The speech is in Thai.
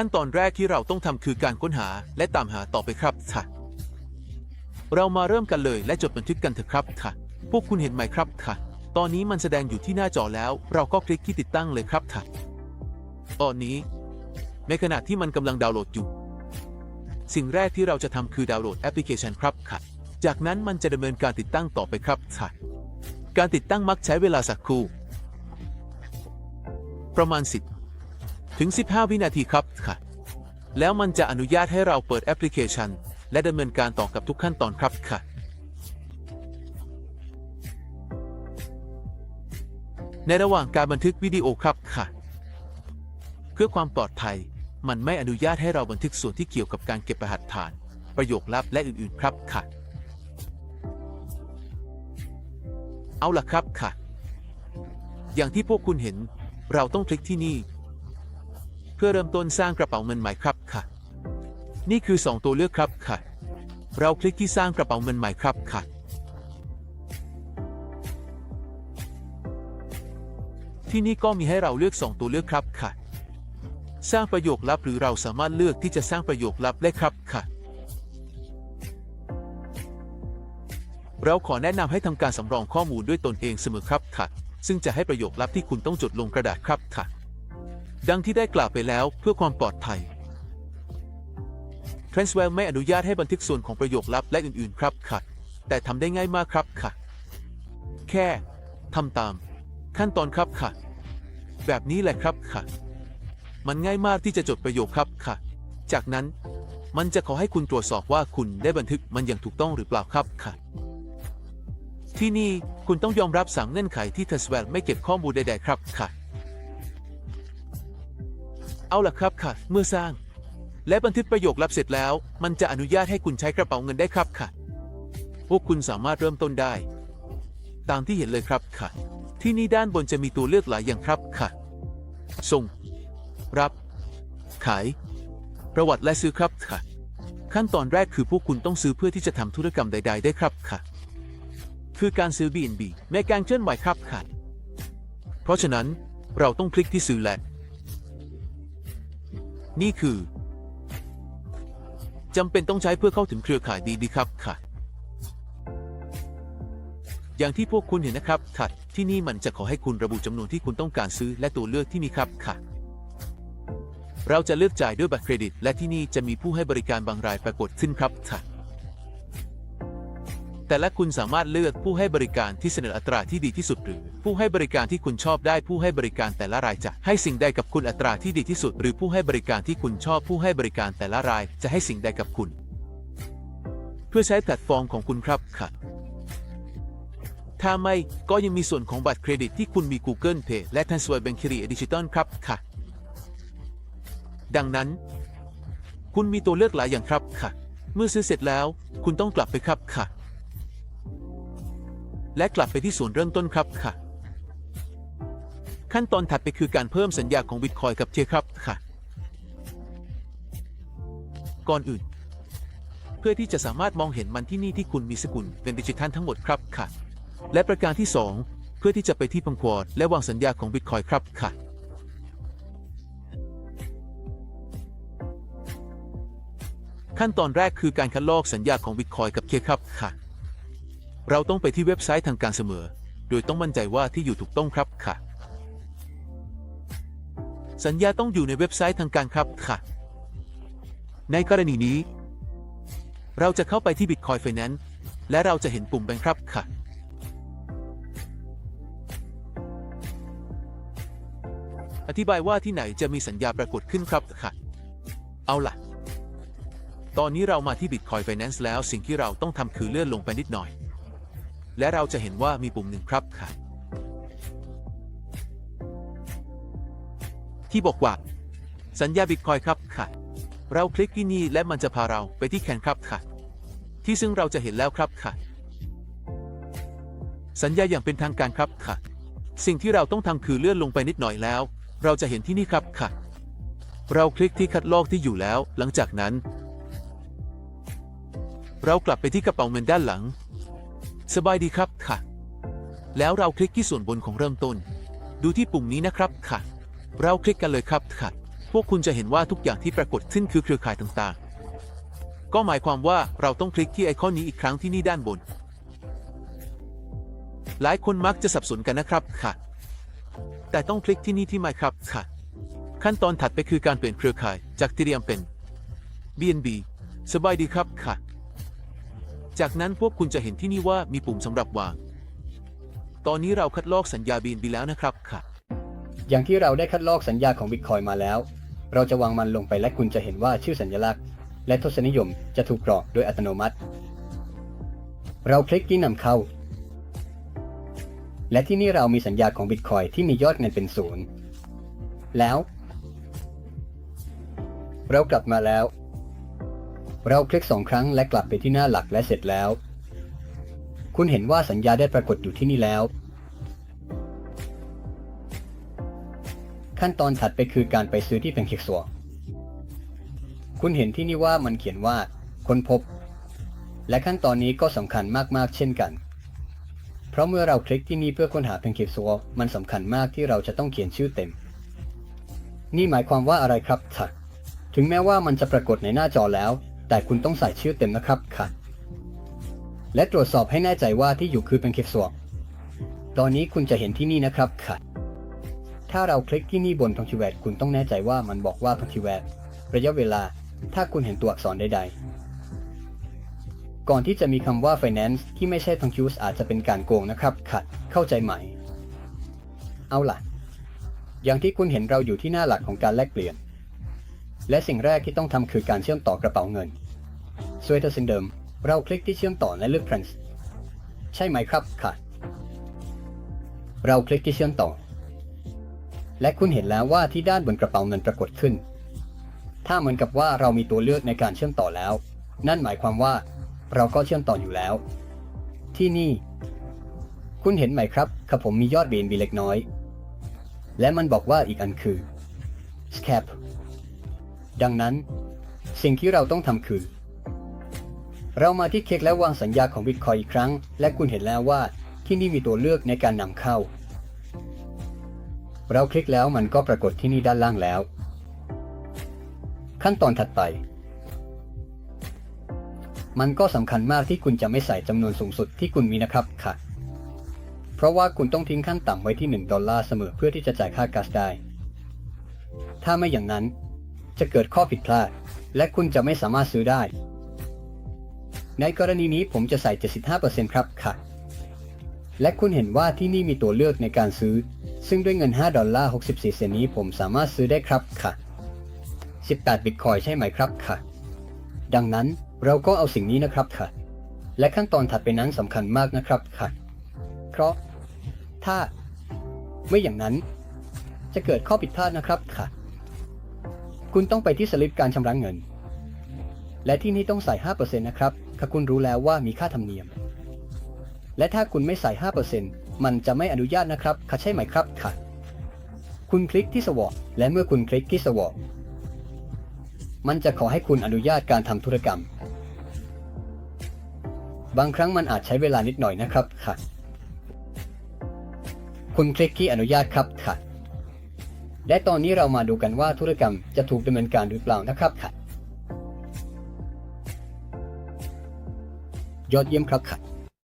ขั้นตอนแรกที่เราต้องทำคือการค้นหาและตามหาต่อไปครับค่ะ เรามาเริ่มกันเลยและจดบันทึกกันเถอะครับค่ะ พวกคุณเห็นไหมครับค่ะ ตอนนี้มันแสดงอยู่ที่หน้าจอแล้ว เราก็คลิกที่ติดตั้งเลยครับค่ะ ตอนนี้ ในขณะที่มันกำลังดาวน์โหลดอยู่ สิ่งแรกที่เราจะทำคือดาวน์โหลดแอปพลิเคชันครับค่ะ จากนั้นมันจะดำเนินการติดตั้งต่อไปครับค่ะ การติดตั้งมักใช้เวลาสักครู่ประมาณ10 ถึง 15 วินาทีครับค่ะ แล้วมันจะอนุญาตให้เราเปิดแอปพลิเคชัน และดำเนินการต่อกับทุกขั้นตอนครับค่ะ ในระหว่างการบันทึกวิดีโอครับค่ะ เพื่อความปลอดภัย มันไม่อนุญาตให้เราบันทึกส่วนที่เกี่ยวกับการเก็บรหัสฐาน ประโยคลับและอื่นๆครับค่ะ เอาล่ะครับค่ะ อย่างที่พวกคุณเห็น เราต้องคลิกที่นี่ เพื่อเริ่มต้นสร้างกระเป๋าเงินใหม่ครับค่ะ นี่คือ 2 ตัวเลือกครับค่ะ เราคลิกที่สร้างกระเป๋าเงินใหม่ครับค่ะที่นี่ก็มีให้เราเลือก 2 ตัวเลือกครับค่ะ สร้างประโยคลับหรือเราสามารถเลือกที่จะสร้างประโยคลับได้ครับค่ะ เราขอแนะนำให้ทำการสำรองข้อมูลด้วยตนเองเสมอครับค่ะ ซึ่งจะให้ประโยคลับที่คุณต้องจดลงกระดาษครับค่ะ ดังที่ได้กล่าวไปแล้วเพื่อความปลอดภัย Transwell ไม่อนุญาตให้บันทึกส่วนของประโยคลับและอื่น ๆ ครับค่ะ แต่ทำได้ง่ายมากครับค่ะ แค่ทำตาม ขั้นตอนครับค่ะ แบบนี้แหละครับค่ะ มันง่ายมากที่จะจดประโยคครับค่ะ จากนั้นมันจะขอให้คุณตรวจสอบว่าคุณได้บันทึกมันอย่างถูกต้องหรือเปล่าครับค่ะ ที่นี่คุณต้องยอมรับสามเงื่อนไขที่ t e s w e l l ไม่เก็บข้อมูลใด ๆ ครับค่ะ เอาล่ะครับค่ะ เมื่อสร้าง และบันทึกประโยคลับเสร็จแล้ว มันจะอนุญาตให้คุณใช้กระเป๋าเงินได้ครับค่ะ พวกคุณสามารถเริ่มต้นได้ ตามที่เห็นเลยครับค่ะ ที่นี่ด้านบนจะมีตัวเลือกหลายอย่างครับค่ะ ส่ง รับ ขาย ประวัติและซื้อครับค่ะ ขั้นตอนแรกคือพวกคุณต้องซื้อเพื่อที่จะทำธุรกรรมใด ๆ ได้ครับค่ะ คือการซื้อ B&B ในการเคลื่อนไหวครับค่ะ เพราะฉะนั้นเราต้องคลิกที่ซื้อและ นี่คือจำเป็นต้องใช้เพื่อเข้าถึงเครือข่ายดีดีครับค่ะ อย่างที่พวกคุณเห็นนะครับค่ะที่นี่มันจะขอให้คุณระบุจำนวนที่คุณต้องการซื้อและตัวเลือกที่มีครับค่ะ เราจะเลือกจ่ายด้วยบัตรเครดิต และที่นี่จะมีผู้ให้บริการบางรายปรากฏขึ้นครับค่ะ แต่และคุณสามารถเลือกผู้ให้บริการที่เสนออัตราที่ดีที่สุดหรือ ผู้ให้บริการที่คุณชอบได้ผู้ให้บริการแต่ละรายจะให้สิ่งใดกับคุณอัตราที่ดีที่สุด หรือผู้ให้บริการที่คุณชอบผู้ให้บริการแต่ละราย จะให้สิ่งใดกับคุณ เพื่อใช้แพลตฟอร์มของคุณครับค่ะถ้าไม่ก็ยังมีส่วนของบัตรเครดิตที่คุณมี Google Pay และ Transfer b a n k i r y Digital ครับค่ะ ดังนั้น คุณมีตัวเลือกหลายอย่างครับค่ะ เมื่อซื้อเสร็จแล้ว คุณต้องกลับไปครับค่ะ และกลับไปที่ศูนย์เริ่มต้นครับค่ะ ขั้นตอนถัดไปคือการเพิ่มสัญญาของบิตคอยกับเทียครับค่ะ ก่อนอื่น เพื่อที่จะสามารถมองเห็นมันที่นี่ที่คุณมีสกุลเป็นดิจิทัลทั้งหมดครับค่ะ และประการที่ 2 เพื่อที่จะไปที่พังควอดและวางสัญญาของบิตคอยครับค่ะขั้นตอนแรกคือการคัดลอกสัญญาของบิตคอยกับเคครับค่ะ เราต้องไปที่เว็บไซต์ทางการเสมอ โดยต้องมั่นใจว่าที่อยู่ถูกต้องครับค่ะ สัญญาต้องอยู่ในเว็บไซต์ทางการครับค่ะ ในกรณีนี้ เราจะเข้าไปที่ Bitcoin Finance และเราจะเห็นปุ่มแบงครับค่ะ อธิบายว่าที่ไหนจะมีสัญญาปรากฏขึ้นครับค่ะ เอาล่ะ ตอนนี้เรามาที่ Bitcoin Finance แล้วสิ่งที่เราต้องทำคือเลื่อนลงไปนิดหน่อย และเราจะเห็นว่ามีปุ่มหนึ่งครับค่ะ ที่บอกว่า สัญญา Bitcoin ครับค่ะ เราคลิกที่นี่และมันจะพาเราไปที่แคนครับค่ะ ที่ซึ่งเราจะเห็นแล้วครับค่ะ สัญญาอย่างเป็นทางการครับค่ะ สิ่งที่เราต้องทำคือเลื่อนลงไปนิดหน่อยแล้ว เราจะเห็นที่นี่ครับค่ะ เราคลิกที่คัดลอกที่อยู่แล้ว หลังจากนั้น เรากลับไปที่กระเป๋าเงินด้านหลัง สบายดีครับค่ะ แล้วเราคลิกที่ส่วนบนของเริ่มต้น ดูที่ปุ่มนี้นะครับค่ะ เราคลิกกันเลยครับค่ะ พวกคุณจะเห็นว่าทุกอย่างที่ปรากฏขึ้นคือเครือข่ายต่างๆ ก็หมายความว่าเราต้องคลิกที่ไอคอนนี้อีกครั้งที่นี่ด้านบน หลายคนมักจะสับสนกันนะครับค่ะ แต่ต้องคลิกที่นี่ที่ไม่ครับค่ะ ขั้นตอนถัดไปคือการเปลี่ยนเครือข่ายจากทีเรียมเป็น BNB สบายดีครับค่ะ จากนั้นพวกคุณจะเห็นที่นี่ว่ามีปุ่มสำหรับวาง ตอนนี้เราคัดลอกสัญญา BNB แล้วนะครับค่ะ อย่างที่เราได้คัดลอกสัญญาของบิตคอยมาแล้ว เราจะวางมันลงไปและคุณจะเห็นว่าชื่อสัญลักษณ์ และทศนิยมจะถูกกรอกโดยอัตโนมัติ เราคลิกที่นำเข้า และที่นี่เรามีสัญญาของบิตคอยที่มียอดเงินเป็นศูนย์แล้ว เรากลับมาแล้ว เราคลิกสองครั้งและกลับไปที่หน้าหลักและเสร็จแล้ว คุณเห็นว่าสัญญาได้ปรากฏอยู่ที่นี่แล้ว ขั้นตอนถัดไปคือการไปซื้อที่ PancakeSwap คุณเห็นที่นี่ว่ามันเขียนว่าค้นพบ และขั้นตอนนี้ก็สำคัญมากๆ เช่นกัน เพราะเมื่อเราคลิกที่นี่เพื่อค้นหา PancakeSwap มันสำคัญมากที่เราจะต้องเขียนชื่อเต็ม นี่หมายความว่าอะไรครับค่ะถึงแม้ว่ามันจะปรากฏในหน้าจอแล้ว แต่คุณต้องใส่ชื่อเต็มนะครับค่ะ และตรวจสอบให้แน่ใจว่าที่อยู่คือ PancakeSwap ตอนนี้คุณจะเห็นที่นี่นะครับค่ะ ถ้าเราคลิกที่นี่บนพังคิวแวดคุณต้องแน่ใจว่ามันบอกว่าพังคิวแวดระยะเวลา ถ้าคุณเห็นตัวอักษรใด ๆ ก่อนที่จะมีคำว่า finance ที่ไม่ใช่พังคิวอาจจะเป็นการโกงนะครับขัดเข้าใจไหม เอาล่ะ อย่างที่คุณเห็นเราอยู่ที่หน้าหลักของการแลกเปลี่ยน และสิ่งแรกที่ต้องทำคือการเชื่อมต่อกระเป๋าเงินสวยเทอร์ซินเดิม เราคลิกที่เชื่อมต่อและเลือก trans ใช่ไหมครับค่ะ เราคลิกที่เชื่อมต่อ และคุณเห็นแล้วว่าที่ด้านบนกระเป๋าเงินปรากฏขึ้น ถ้าเหมือนกับว่าเรามีตัวเลือกในการเชื่อมต่อแล้ว นั่นหมายความว่าเราก็เชื่อมต่ออยู่แล้ว ที่นี่ คุณเห็นไหมครับครับผมมียอด BNB เล็กน้อย และมันบอกว่าอีกอันคือ scap ดังนั้น สิ่งที่เราต้องทำคือ เรามาที่เค้กและวางสัญญาของ Bitcoin อีกครั้ง และคุณเห็นแล้วว่าที่นี่มีตัวเลือกในการนำเข้า เราคลิกแล้วมันก็ปรากฏที่นี่ด้านล่างแล้ว ขั้นตอนถัดไป มันก็สำคัญมากที่คุณจะไม่ใส่จำนวนสูงสุดที่คุณมีนะครับค่ะ เพราะว่าคุณต้องทิ้งขั้นต่ำไว้ที่ 1 ดอลลาร์เสมอเพื่อที่จะจ่ายค่าก๊าซได้ ถ้าไม่อย่างนั้น จะเกิดข้อผิดพลาด และคุณจะไม่สามารถซื้อได้ ในกรณีนี้ผมจะใส่ 75%ครับค่ะ และคุณเห็นว่าที่นี่มีตัวเลือกในการซื้อ ซึ่งด้วยเงิน 5 ดอลลาร์ 64 เซนนี้ผมสามารถซื้อได้ครับค่ะ 18 บิตคอยใช่ไหมครับค่ะ ดังนั้นเราก็เอาสิ่งนี้นะครับค่ะ และขั้นตอนถัดไปนั้นสำคัญมากนะครับค่ะ เพราะถ้าไม่อย่างนั้นจะเกิดข้อผิดพลาดนะครับค่ะ คุณต้องไปที่สลิปการชำระเงิน และที่นี่ต้องใส่ 5%นะครับถ้าคุณรู้แล้วว่ามีค่าธรรมเนียม และถ้าคุณไม่ใส่ 5%มันจะไม่อนุญาตนะครับค่ะใช่ไหมครับค่ะ คุณคลิกที่สวอปและเมื่อคุณคลิกที่สวอปมันจะขอให้คุณอนุญาตการทำธุรกรรม บางครั้งมันอาจใช้เวลานิดหน่อยนะครับค่ะ คุณคลิกที่อนุญาตครับค่ะ และตอนนี้เรามาดูกันว่าธุรกรรมจะถูกดำเนินการหรือเปล่านะครับค่ะ ยอดเยี่ยมครับค่ะ